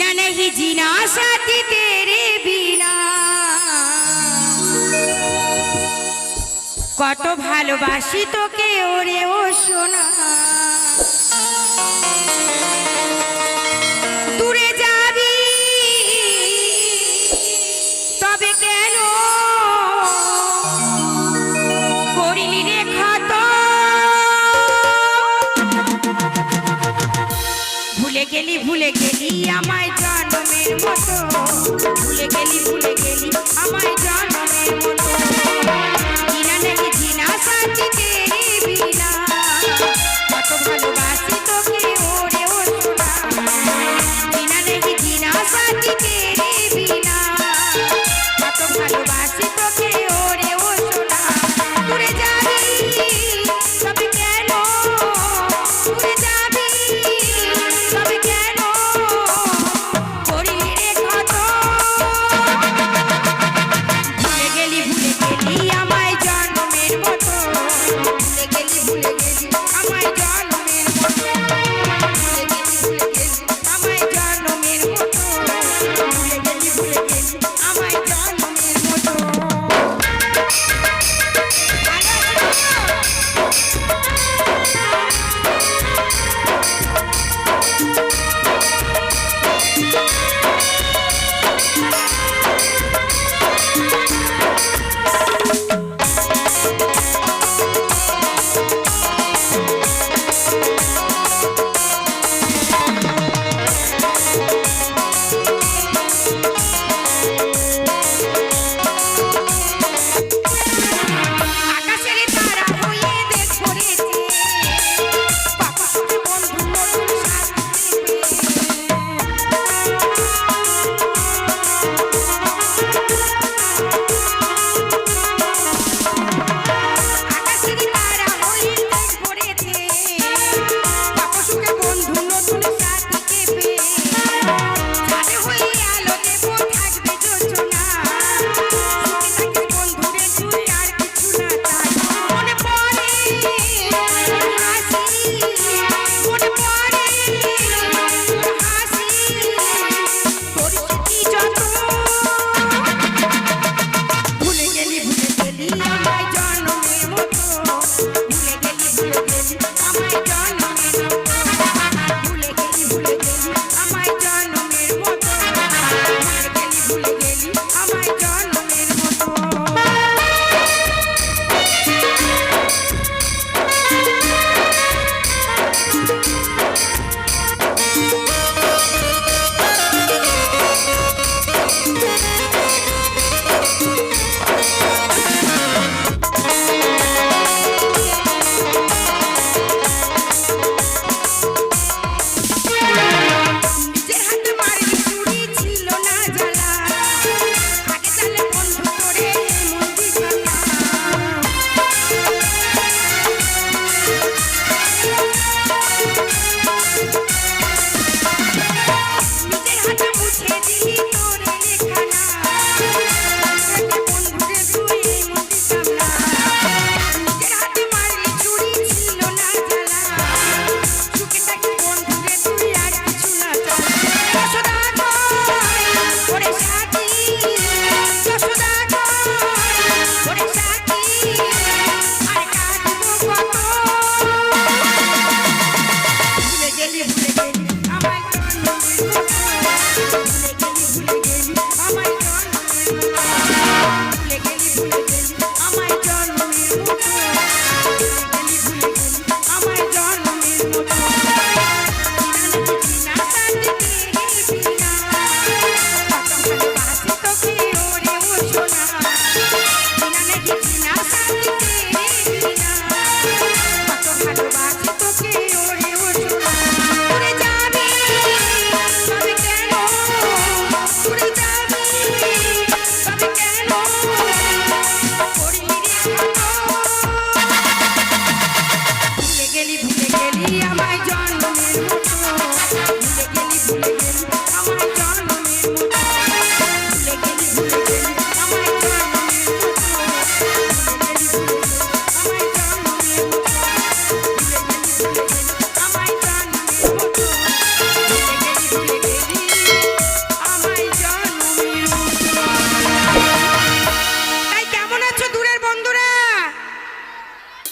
जीना नहीं जीना साथी तेरे बिना কত ভালোবাসি তোকে ওরে ও গেলি ভুলে গেলি আমায় জন্মের মতো। ভুলে গেলি ভুলে গেলি আমায় জন্মের মতো।